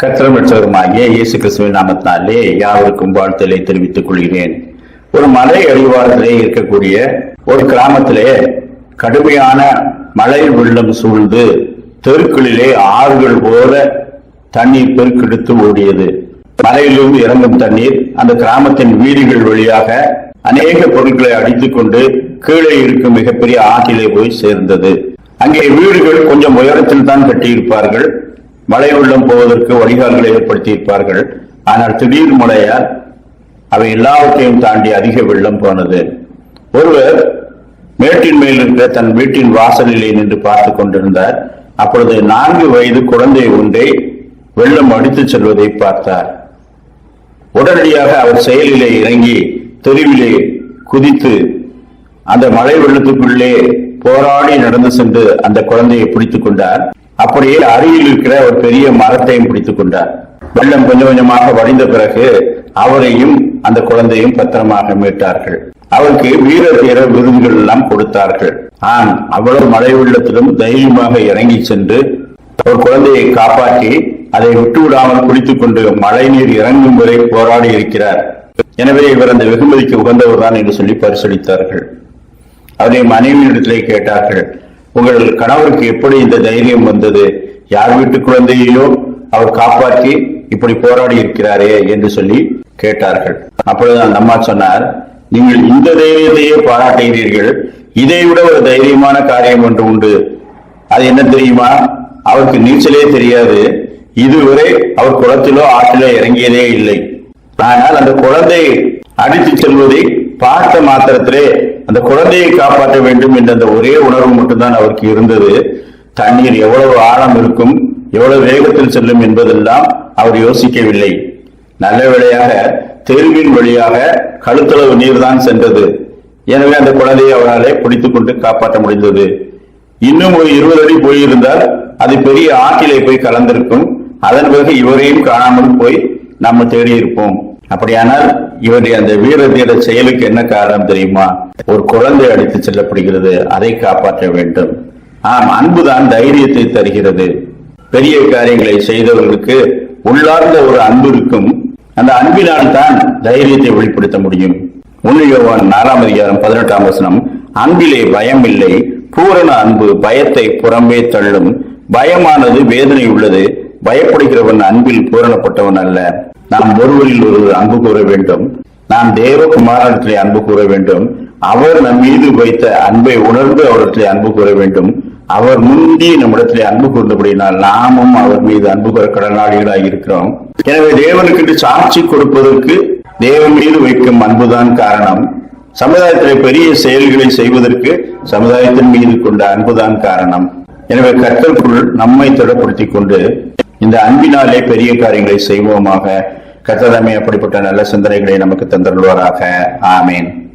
கத்திரம் பெற்றவருமாகிய இயேசு கிறிஸ்துவின் நாமத்தினாலே யாவருக்கும் வாழ்த்தலை தெரிவித்துக் கொள்கிறேன். ஒரு மலை அடிவாரத்திலே இருக்கக்கூடிய ஒரு கிராமத்திலே கடுமையான மழை வெள்ளம் சூழ்ந்து தெருக்களிலே ஆறுகள் போல தண்ணீர் பெருக்கெடுத்து ஓடியது. மலையிலிருந்து இறங்கும் தண்ணீர் அந்த கிராமத்தின் வீடுகள் வழியாக அநேக பொருட்களை அடித்துக் கொண்டு கீழே இருக்கும் மிகப்பெரிய ஆற்றிலே போய் சேர்ந்தது. அங்கே வீடுகள் கொஞ்சம் உயரத்தில் தான் கட்டியிருப்பார்கள். மழை வெள்ளம் போவதற்கு வழிகால்களை ஏற்படுத்தியிருப்பார்கள். ஆனால் திடீர் மழையால் அவை எல்லாவற்றையும் தாண்டி அதிக வெள்ளம் போனது. ஒருவர் மேட்டின் மேல் இருக்கிற தன் வீட்டின் வாசலிலே நின்று பார்த்து கொண்டிருந்தார். அப்பொழுது நான்கு வயது குழந்தை ஒன்றை வெள்ளம் அடித்துச் செல்வதை பார்த்தார். உடனடியாக அவர் செயலிலே இறங்கி தெருவிலே குதித்து அந்த மழை வெள்ளத்துக்குள்ளே போராடி நடந்து சென்று அந்த குழந்தையை பிடித்துக் கொண்டார். அப்படியே அருகில் இருக்கிற ஒரு பெரிய மரத்தையும் பிடித்துக் கொண்டார். வெள்ளம் கொஞ்சம் கொஞ்சமாக வடிந்த பிறகு அவரையும் அந்த குழந்தையும் பத்திரமாக மீட்டார்கள். அவருக்கு வீர தீர விருதுகள் எல்லாம் கொடுத்தார்கள். ஆன் அவ்வளவு மழை வெள்ளத்திலும் தைரியமாக இறங்கி சென்று ஒரு குழந்தையை காப்பாற்றி அதை விட்டுவிடாமல் குளித்துக் கொண்டு மழை நீர் இறங்கும் வரை போராடி இருக்கிறார். எனவே இவர் அந்த வெகுமதிக்கு உகந்தவர் தான் என்று சொல்லி பரிசளித்தார்கள். அவருடைய மனைவியிடத்திலே கேட்டார்கள் உங்கள் கணவருக்கு எப்படி இந்த தைரியம் வந்தது? யார் வீட்டு குழந்தையையோ அவர் காப்பாற்றி இப்படி போராடி இருக்கிறாரே என்று சொல்லி கேட்டார்கள். அப்பொழுது அந்த அம்மா சொன்னார் நீங்கள் இந்த தைரியத்தையே பாராட்டுகிறீர்கள். இதை விட ஒரு தைரியமான காரியம் ஒன்று உண்டு. அது என்ன தெரியுமா? அவருக்கு நீச்சலே தெரியாது. இதுவரை அவர் குளத்திலோ ஆற்றிலோ இறங்கியதே இல்லை. ஆனால் அந்த குழந்தை அடித்து செல்வதை பார்த்த மாத்திரத்திலே அந்த குழந்தையை காப்பாற்ற வேண்டும் என்ற அந்த ஒரே உணர்வு மட்டும்தான் அவருக்கு இருந்தது. தண்ணீர் எவ்வளவு ஆழம் இருக்கும் எவ்வளவு வேகத்தில் செல்லும் என்பதெல்லாம் அவர் யோசிக்கவில்லை. நல்ல வேளையாக தெருவின் வழியாக கழுத்தளவு நீர் தான் சென்றது. எனவே அந்த குழந்தையை அவராலே பிடித்துக் கொண்டு காப்பாற்ற முடிந்தது. இன்னும் ஒரு இருபது அடி போயிருந்தால் அது பெரிய ஆற்றிலே போய் கலந்திருக்கும். அதன் பிறகு இவரையும் காணாமல் போய் நம்ம தேடி இருப்போம் அப்படியானால் இவருடைய அந்த வீர தீர செயலுக்கு என்ன காரணம் தெரியுமா? ஒரு குழந்தை அடித்து செல்லப்படுகிறது அதை காப்பாற்ற வேண்டும். ஆம் அன்புதான் தைரியத்தை தருகிறது. பெரிய காரியங்களை செய்தவர்களுக்கு உள்ளார்ந்த ஒரு அன்பு இருக்கும். அந்த அன்பினால் தான் தைரியத்தை வெளிப்படுத்த முடியும். உன்னியோவான் நாலாம் அதிகாரம் பதினெட்டாம் வசனம் அன்பிலே பயம் இல்லை பூரண அன்பு பயத்தை புறம்பே தள்ளும். பயமானது வேதனை உள்ளது பயப்படுகிறவன் அன்பில் பூரணப்பட்டவன் அல்ல. நாம் ஒருவரில் ஒருவர் அன்பு கூற வேண்டும். நாம் தேவகுமாரத்திலே அன்பு கூற வேண்டும். அவர் நம் மீது வைத்த அன்பை உணர்ந்து அவரிடத்திலே அன்பு கூற வேண்டும். அவர் முந்தி நம்மிடத்திலே அன்பு கூர்ந்தபடினால் நாமும் அவர் மீது அன்பு கூற கடனாளிகளாக இருக்கிறோம் எனவே தேவனுக்கு சாட்சி கொடுப்பதற்கு தேவன் மீது வைக்கும் அன்புதான் காரணம். சமுதாயத்திலே பெரிய செயல்களை செய்வதற்கு சமுதாயத்தின் மீது கொண்ட அன்புதான் காரணம். எனவே கற்றற்குள் நம்மை திடப்படுத்திக் கொண்டு இந்த அன்பினாலே பெரிய காரியங்களை செய்வோமாக. கத்ததமே அப்படிப்பட்ட நல்ல சிந்தனைகளை நமக்கு தந்தருள்வாராக. ஆமேன்.